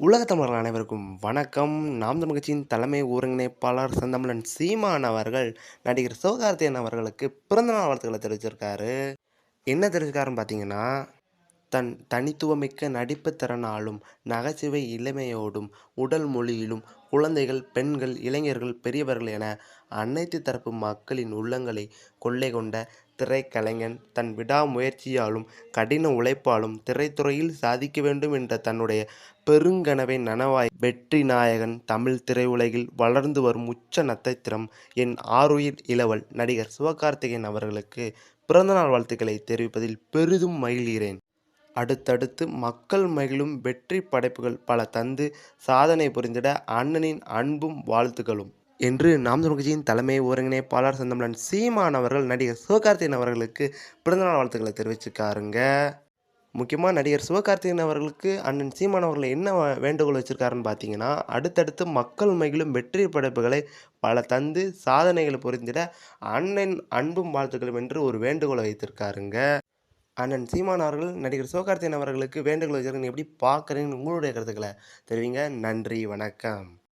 உலக தமிழர்கள் அனைவருக்கும் வணக்கம். நாம் தமிழ் கட்சியின் தலைமை ஒருங்கிணைப்பாளர் செந்தமிழன் சீமான் அவர்கள் நடிகர் சிவகார்த்தியன் அவர்களுக்கு பிறந்தநாள் வாழ்த்துக்களை தெரிவிச்சிருக்காரு. என்ன தெரிவிச்சிருக்காருன்னு பார்த்தீங்கன்னா தன் தனித்துவமிக்க நடிப்பு திறனாலும் நகைச்சுவை இளமையோடும் உடல் மொழியிலும் குழந்தைகள் பெண்கள் இளைஞர்கள் பெரியவர்கள் என அனைத்து தரப்பு மக்களின் உள்ளங்களை கொள்ளை கொண்ட திரைக்கலைஞன் தன் விடாமுயற்சியாலும் கடின உழைப்பாலும் திரைத்துறையில் சாதிக்க வேண்டும் என்ற தன்னுடைய பெருங்கனவை நனவாய் வெற்றி நாயகன் தமிழ் திரையுலகில் வளர்ந்து வரும் உச்ச நட்சத்திரம் என் ஆருயிர் இளவல் நடிகர் சிவகார்த்திகேயன் அவர்களுக்கு பிறந்தநாள் வாழ்த்துக்களை தெரிவிப்பதில் பெரிதும் மகிழ்கிறேன். அடுத்தடுத்து மக்கள் மகிழும் வெற்றி படைப்புகள் பல தந்து சாதனை புரிந்திட அண்ணனின் அன்பும் வாழ்த்துக்களும் என்று நாம் கட்சியின் தலைமை ஒருங்கிணைப்பாளர் செந்தமிழன் சீமான் அவர்கள் நடிகர் சிவகார்த்திகேயன் அவர்களுக்கு பிறந்தநாள் வாழ்த்துக்களை தெரிவிச்சிருக்காருங்க. முக்கியமாக நடிகர் சிவகார்த்திகேயன் அவர்களுக்கு அண்ணன் சீமான் அவர்கள் என்ன வ- வேண்டுகோள் வச்சுருக்காருன்னு பார்த்தீங்கன்னா அடுத்தடுத்து மக்கள் மகிழும் வெற்றி படைப்புகளை பல தந்து சாதனைகளை புரிந்திட அண்ணன் அன்பும் வாழ்த்துக்களும் என்று ஒரு வேண்டுகோளை வைத்திருக்காருங்க. அண்ணன் சீமான் அவர்கள் நடிகர் சிவகார்த்திகேயன் அவர்களுக்கு வேண்டுகோள் வச்சிருக்கீங்க எப்படி பார்க்குறீங்கன்னு உங்களுடைய கருத்துக்களை தெரிவிங்க. நன்றி வணக்கம்.